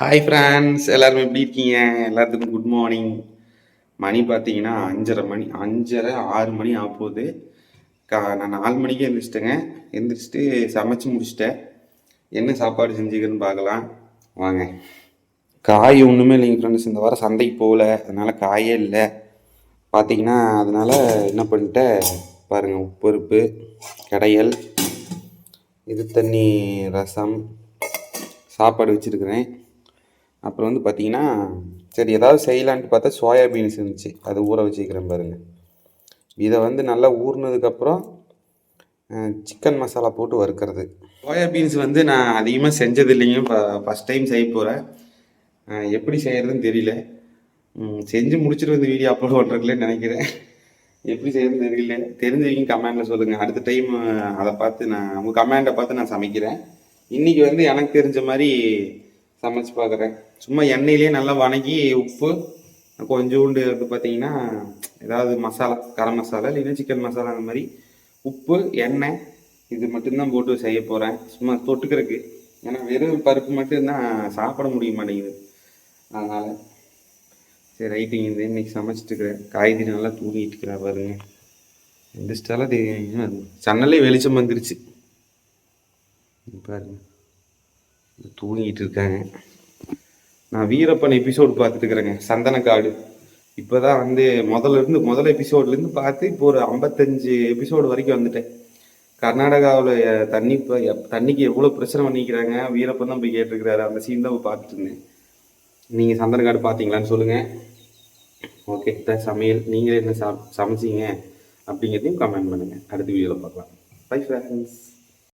Hi friends எல்லாரும் எப்படி இருக்கீங்க? எல்லாத்துக்கும் குட் மார்னிங் மணி பார்த்தீங்கன்னா அஞ்சரை மணி அஞ்சரை ஆறு மணி ஆகும்போது கா நான் நாலு மணிக்கு எழுந்திரிச்சிட்டேங்க எழுந்திரிச்சிட்டு சமைச்சு முடிச்சிட்டேன். என்ன சாப்பாடு செஞ்சுக்கிறேன்னு பார்க்கலாம். வாங்க. காய் ஒன்றுமே இல்லைங்க ஃப்ரெண்ட்ஸ் இந்த வாரம் சந்தைக்கு போகல. அதனால் காயே இல்லை. பார்த்தீங்கன்னா அதனால் என்ன பண்ணிட்டேன்? பாருங்கள் உப்பருப்பு கடையல் இது தண்ணி ரசம் சாப்பாடு வச்சுருக்கிறேன். அப்புறம் வந்து பார்த்தீங்கன்னா சரி ஏதாவது செய்யலான்ட்டு பார்த்தா சோயா பீன்ஸ் இருந்துச்சு. அது ஊற வச்சுக்கிறேன் பாருங்கள் இதை வந்து நல்லா ஊறினதுக்கப்புறம் சிக்கன் மசாலா போட்டு வறுக்கிறது. சோயா பீன்ஸ் வந்து நான் அதிகமாக செஞ்சது இல்லைங்க ஃபஸ்ட் டைம் செய்ய போகிறேன் எப்படி செய்கிறதுன்னு தெரியல. செஞ்சு முடிச்சுட்டு வந்து வீடியோ அப்லோட் பண்ணுறதுலேன்னு நினைக்கிறேன். எப்படி செய்யறதுன்னு தெரியல. தெரிஞ்சவங்க கமெண்டில் சொல்லுங்கள் அடுத்த டைம் அதை பார்த்து நான் உங்கள் கமெண்டை பார்த்து நான் சமைக்கிறேன். இன்றைக்கி வந்து எனக்கு தெரிஞ்ச மாதிரி சமைச்சு பார்க்குறேன் சும்மா எண்ணெயிலே நல்லா வணங்கி உப்பு கொஞ்சோண்டு வந்து பார்த்தீங்கன்னா ஏதாவது மசாலா கரம் மசாலா இல்லைன்னா சிக்கன் மசாலா அந்த மாதிரி உப்பு எண்ணெய் இது மட்டும்தான் போட்டு செய்ய போகிறேன் சும்மா தொட்டுக்கிறதுக்கு. ஏன்னா வெறும் பருப்பு மட்டும்தான் சாப்பிட முடிய மாட்டேங்குது. அதனால் சரி ரைட்டிங் இது. இன்னைக்கு சமைச்சிட்டு இருக்கிறேன். காய்கறி நல்லா தூங்கிட்டு இருக்கிறேன் பாருங்க. எந்திரிச்சிட்டாலும் தெரியும். சன்னலே வெளிச்சம் வந்துருச்சு. பாருங்க. தூங்கிட்டு இருக்காங்க. நான் வீரப்பன் எபிசோடு பார்த்துட்டு இருக்கிறேங்க. சந்தனக்காடு. இப்போ தான் வந்து முதல்ல இருந்து முதல் எபிசோட்லேருந்து பார்த்து இப்போ ஒரு ஐம்பத்தஞ்சு எபிசோடு வரைக்கும் வந்துட்டேன். கர்நாடகாவில் தண்ணி இப்போ தண்ணிக்கு எவ்வளோ பிரச்சனை பண்ணிக்கிறாங்க? வீரப்பன் தான் போய் கேட்டிருக்கிறாரு. அந்த சீன் தான் போய் பார்த்துட்டு இருந்தேன். நீங்கள் சந்தனக்காடு பார்த்தீங்களான்னு சொல்லுங்கள் ஓகே தான் சமையல் நீங்களே என்ன சமைச்சிங்க? அப்படிங்கிறதையும் கமெண்ட் பண்ணுங்கள் அடுத்த வீடியோவில் பார்க்கலாம். Bye friends